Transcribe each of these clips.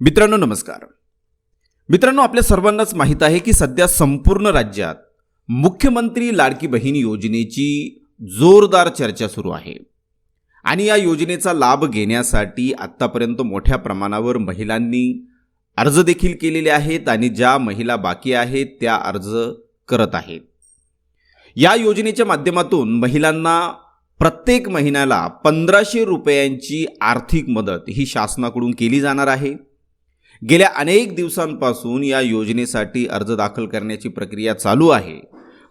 मित्रांनो नमस्कार. मित्रांनो आपल्या सर्वांनाच माहीत आहे की सध्या संपूर्ण राज्यात मुख्यमंत्री लाडकी बहीण योजनेची जोरदार चर्चा सुरू आहे. आणि या योजनेचा लाभ घेण्यासाठी आत्तापर्यंत मोठ्या प्रमाणावर महिलांनी अर्ज देखील केलेले आहेत आणि ज्या महिला बाकी आहेत त्या अर्ज करत आहेत. या योजनेच्या माध्यमातून महिलांना प्रत्येक महिन्याला पंधराशे रुपयांची आर्थिक मदत ही शासनाकडून केली जाणार आहे. गेल्या अनेक दिवसांपासून या योजनेसाठी अर्ज दाखल करण्याची प्रक्रिया चालू आहे.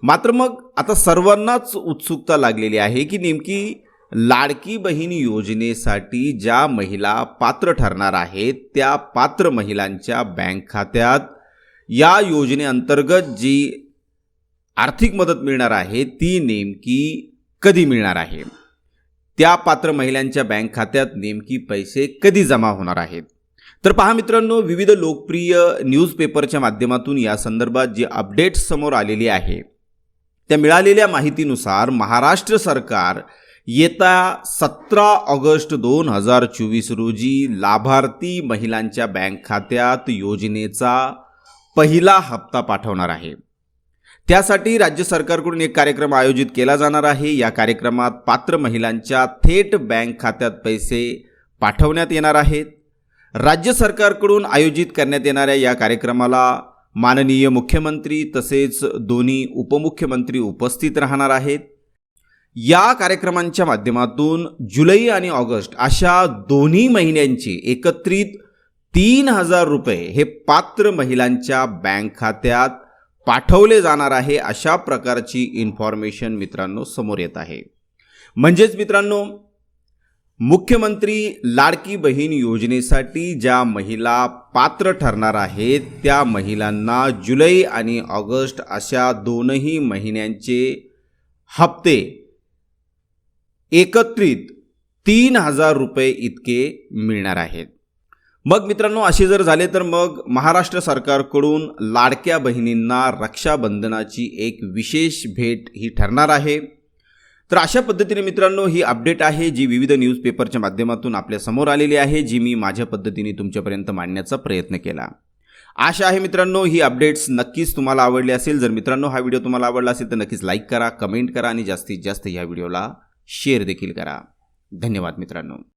मात्र मग आता सर्वांनाच उत्सुकता लागलेली आहे की नेमकी लाडकी बहीण योजनेसाठी ज्या महिला पात्र ठरणार आहेत त्या पात्र महिलांच्या बँक खात्यात या योजनेअंतर्गत जी आर्थिक मदत मिळणार आहे ती नेमकी कधी मिळणार आहे? त्या पात्र महिलांच्या बँक खात्यात नेमकी पैसे कधी जमा होणार आहेत? तर पहा मित्रांनो विविध लोकप्रिय न्यूजपेपरच्या माध्यमातून या संदर्भात जी अपडेट्स समोर आलेली आहे त्या मिळालेल्या माहितीनुसार महाराष्ट्र सरकार येत्या सतरा ऑगस्ट दोन हजार चोवीस रोजी लाभार्थी महिलांच्या बँक खात्यात योजनेचा पहिला हप्ता पाठवणार आहे. त्यासाठी राज्य सरकारकडून एक कार्यक्रम आयोजित केला जाणार आहे. या कार्यक्रमात पात्र महिलांच्या थेट बँक खात्यात पैसे पाठवण्यात येणार आहेत. राज्य सरकारकडून आयोजित करण्यात येणाऱ्या या कार्यक्रमाला माननीय मुख्यमंत्री तसेच दोन्ही उपमुख्यमंत्री उपस्थित राहणार आहेत. या कार्यक्रमांच्या माध्यमातून जुलै आणि ऑगस्ट अशा दोन्ही महिन्यांचे एकत्रित तीन हजार रुपये हे पात्र महिलांच्या बँक खात्यात पाठवले जाणार आहे अशा प्रकारची इन्फॉर्मेशन मित्रांनो समोर येत आहे. म्हणजेच मित्रांनो मुख्यमंत्री लाडकी बहीण योजनेसाठी ज्या महिला पात्र ठरणार आहेत त्या महिलांना जुलै आणि ऑगस्ट अशा दोनही महिन्यांचे हप्ते एकत्रित तीन हजार रुपये इतके मिळणार आहेत. मग मित्रांनो असे जर झाले तर मग महाराष्ट्र सरकारकडून लाडक्या बहिणींना रक्षाबंधनाची एक विशेष भेट ही ठरणार आहे. तर अशा पद्धतीने मित्रांनो ही अपडेट आहे जी विविध न्यूजपेपरच्या माध्यमातून आपल्यासमोर आलेली आहे जी मी माझ्या पद्धतीने तुमच्यापर्यंत मांडण्याचा प्रयत्न केला. आशा आहे मित्रांनो ही अपडेट्स नक्कीच तुम्हाला आवडली असेल. जर मित्रांनो हा व्हिडिओ तुम्हाला आवडला असेल तर नक्कीच लाईक करा कमेंट करा आणि जास्तीत जास्त या व्हिडिओला शेअर देखील करा. धन्यवाद मित्रांनो.